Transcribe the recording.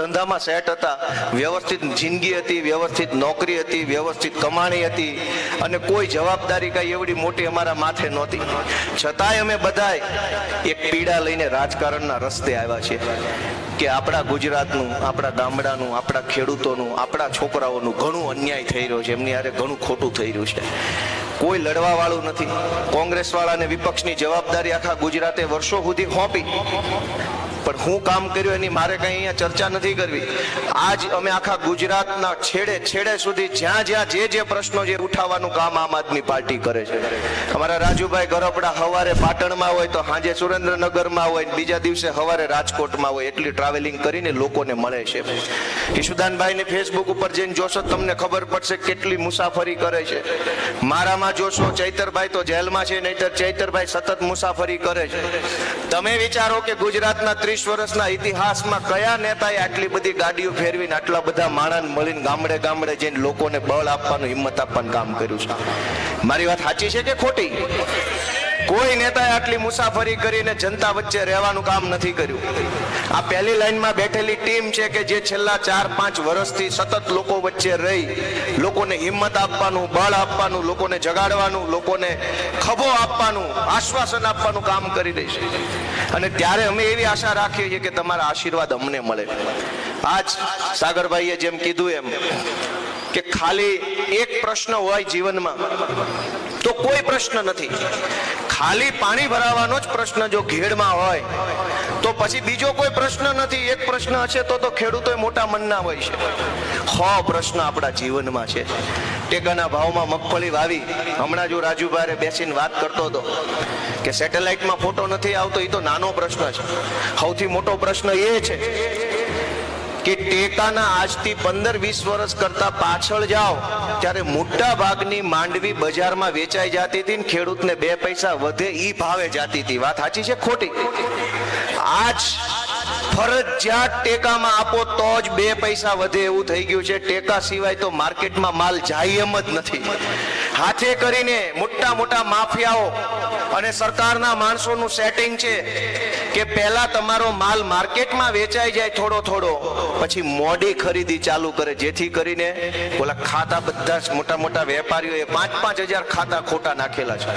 ધંધામાં સેટ હતા. વ્યવસ્થિત જિંદગી હતી, વ્યવસ્થિત નોકરી હતી, વ્યવસ્થિત કમાણી હતી અને કોઈ જવાબદારી કઈ એવડી મોટી અમારા માથે નહોતી. છતાંય અમે બધાય એક પીડા લઈને રાજકારણના રસ્તે આવ્યા છીએ કે આપણા ગુજરાતનું, આપણા ગામડાનું, આપણા ખેડૂતોનું, આપણા છોકરાઓનું ઘણું અન્યાય થઈ રહ્યો છે. એમની હારે ઘણું ખોટું થઈ રહ્યું છે. કોઈ લડવા વાળું નથી. કોંગ્રેસ વાળાને વિપક્ષની જવાબદારી આખા ગુજરાતે વર્ષો સુધી સોંપી. પણ હું કામ કર્યું એની મારે કઈ અહીંયા ચર્ચા નથી કરવી. આજ અમે આખા ગુજરાતના છેડે છેડે સુધી જ્યાં જ્યાં જે જે પ્રશ્નો જે ઉઠાવવાનું કામ આમ આદમી પાર્ટી કરે છે. અમારા રાજુભાઈ ગરબડા હવારે પાટણમાં હોય તો સાંજે સુરેન્દ્રનગરમાં હોય બીજા દિવસે હવારે રાજકોટમાં હોય એટલી ટ્રાવેલિંગ કરીને લોકોને મળે છે. ઈશુદાનભાઈને ફેસબુક ઉપર જઈને જોશો તમને ખબર પડશે કેટલી મુસાફરી કરે છે. મારામાં જોશો, ચૈતરભાઈ તો જેલમાં છે, નહીતર ચૈતરભાઈ સતત મુસાફરી કરે છે. તમે વિચારો કે ગુજરાતના ત્રીસ વર્ષના ઇતિહાસમાં કયા નેતાએ આટલી બધી ગાડીઓ ફેરવીને આટલા બધા માણસ મળીને ગામડે ગામડે જઈને લોકોને બળ આપવાનું, હિંમત આપવાનું કામ કર્યું છે? મારી વાત સાચી છે કે ખોટી? કોઈ નેતાએ આટલી મુસાફરી કરીને જનતા વચ્ચે રહેવાનું કામ નથી કર્યું. આ પહેલી લાઈનમાં બેઠેલી ટીમ છે કે જે છેલ્લા ચાર, પાંચ વર્ષથી સતત લોકો વચ્ચે રહી, લોકોને હિંમત આપવાનું, બળ આપવાનું, લોકોને જગાડવાનું, લોકોને ખભો આપવાનું, આશ્વાસન આપવાનું કામ કરી રહી છે. અને ત્યારે અમે એવી આશા રાખીએ છીએ કે તમારા આશીર્વાદ અમને મળે. આજ સાગરભાઈએ જેમ કીધું એમ કે ખાલી એક પ્રશ્ન હોય જીવનમાં તો કોઈ પ્રશ્ન નથી. ખાલી પાણી ભરાવાનો જ પ્રશ્ન જો ઘેડમાં હોય, તો પછી બીજો કોઈ પ્રશ્ન નથી. એક પ્રશ્ન હશે તો તો ખેડૂતો મોટા મનના હોય છે. હો પ્રશ્ન આપણા જીવનમાં છે. ટેકાના ભાવમાં મગફળી વાવી, હમણાં જો રાજુભાઈ બેસીને વાત કરતો હતો કે સેટેલાઇટમાં ફોટો નથી આવતો એ તો નાનો પ્રશ્ન છે. સૌથી મોટો પ્રશ્ન એ છે કે ટેકાના આજથી પંદર વીસ વર્ષ કરતા પાછળ જાઓ, ત્યારે મોટા ભાગની માંડવી બજારમાં વેચાઈ જતી હતી ને ખેડૂતને બે પૈસા વધે ઈ ભાવે જતી હતી. વાત સાચી છે ખોટી? આજ ફરજિયાત ટેકામાં આપો તો જ બે પૈસા વધે એવું થઈ ગયું છે. ટેકા સિવાય તો માર્કેટમાં માલ જાય એમ જ નથી. હાથે કરીને મોટા મોટા માફિયાઓ અને સરકારના માણસોનું સેટિંગ છે. કે પહેલા તમારો માલ માર્કેટમાં વેચાઈ જાય થોડો થોડો, પછી મોડી ખરીદી ચાલુ કરે. જેથી કરીને ઓલા ખાતા બધા જ મોટા મોટા વેપારીઓએ પાંચ પાંચ હજાર ખાતા ખોટા નાખેલા છે.